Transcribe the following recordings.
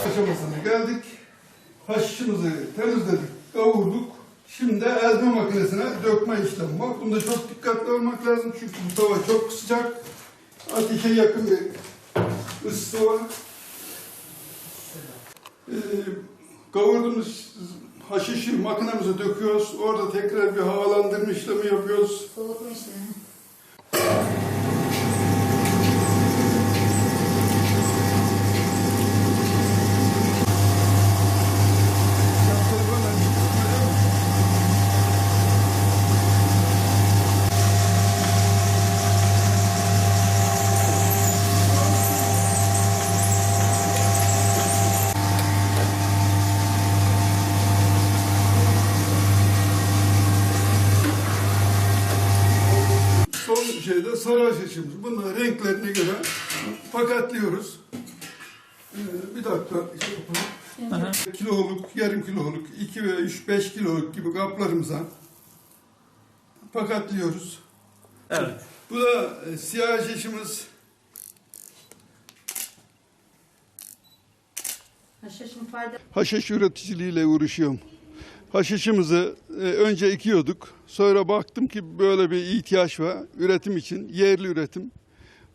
aşamasına geldik. Haşişimizi temizledik, kavurduk. Şimdi ezme makinesine dökme işlemi var. Bunda çok dikkatli olmak lazım çünkü bu tava çok sıcak. Ateşe yakın bir ısısı var. Ee, kavurduğumuz haşişi makinemize döküyoruz. Orada tekrar bir havalandırma işlemi yapıyoruz. Soğutma işlemi. Son şeyde sarı haşhaşımız. Bunları renklerine göre pakatlıyoruz. Ee, bir dakika şey yapalım. Kiloluk, yarım kiloluk, 2 ve 3, 5 kiloluk gibi kaplarımıza pakatlıyoruz. Evet. Bu da e, siyah haşhaşımız. Haşhaşın fayda. Haşhaş üreticiliğiyle uğraşıyorum. Haşhaşımızı e, önce ekiyorduk. Sonra baktım ki böyle bir ihtiyaç var üretim için, yerli üretim.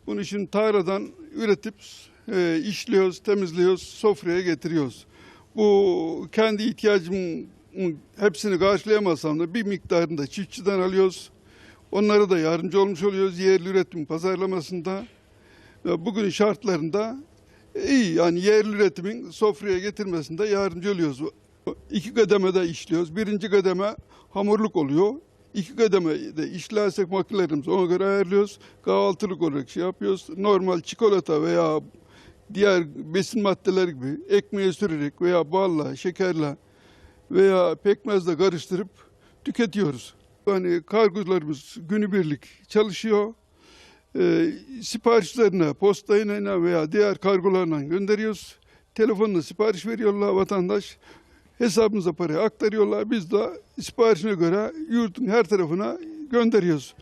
Bunun için tarladan üretip e, işliyoruz, temizliyoruz, sofraya getiriyoruz. Bu kendi ihtiyacımın hepsini karşılayamasam da bir miktarını da çiftçiden alıyoruz. Onlara da yardımcı olmuş oluyoruz yerli üretim pazarlamasında. Ve bugün şartlarında iyi yani yerli üretimin sofraya getirmesinde yardımcı oluyoruz. İki kademede işliyoruz. Birinci kademe hamurluk oluyor. İki kademede işlersek makinelerimizi ona göre ayarlıyoruz. Kahvaltılık olarak şey yapıyoruz. Normal çikolata veya diğer besin maddeleri gibi ekmeğe sürerek veya balla, şekerle veya pekmezle karıştırıp tüketiyoruz. Yani kargolarımız günübirlik çalışıyor. E, siparişlerine postayla veya diğer kargolarla gönderiyoruz. Telefonla sipariş veriyorlar vatandaş. Hesabımıza parayı aktarıyorlar. Biz de siparişine göre yurtun her tarafına gönderiyoruz.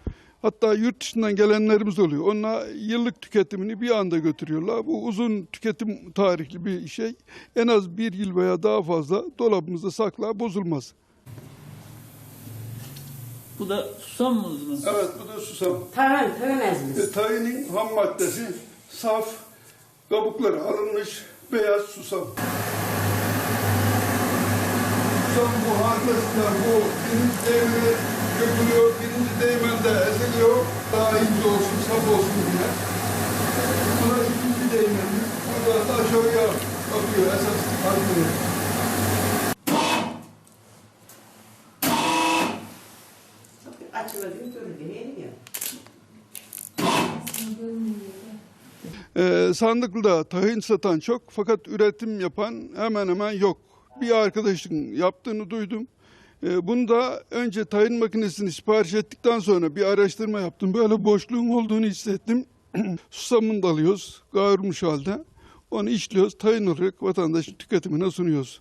Hatta yurt dışından gelenlerimiz oluyor. Onlar yıllık tüketimini bir anda götürüyorlar. Bu uzun tüketim tarihli bir şey. En az bir yıl veya daha fazla dolabımızda sakla bozulmaz. Bu da susam mı? Evet bu da susam. Tahan, tahan ezmesi. E, Tayinin ham maddesi saf, kabukları alınmış beyaz susam. Susam bu harfler bu birinci değmeni götürüyor, birinci değmende eziliyor. Daha ince olsun, saf olsun diye. Bu da ikinci değmeni. Burada da aşağıya bakıyor esas harfleri. Açılıyor, görünüyor, yeniyor. Ee, Sandıklı'da tahin satan çok fakat üretim yapan hemen hemen yok. Bir arkadaşın yaptığını duydum. Ee, bunu da önce tahin makinesini sipariş ettikten sonra bir araştırma yaptım. Böyle boşluğun olduğunu hissettim. Susamını da alıyoruz kavrulmuş halde. Onu işliyoruz, tahin olarak vatandaşın tüketimine sunuyoruz.